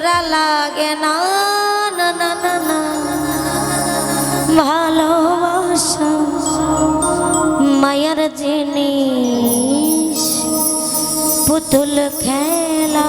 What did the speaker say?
তোরা লাগে না না না না ভালোবাসা মায়ার জিনিস পুতুল খেলা।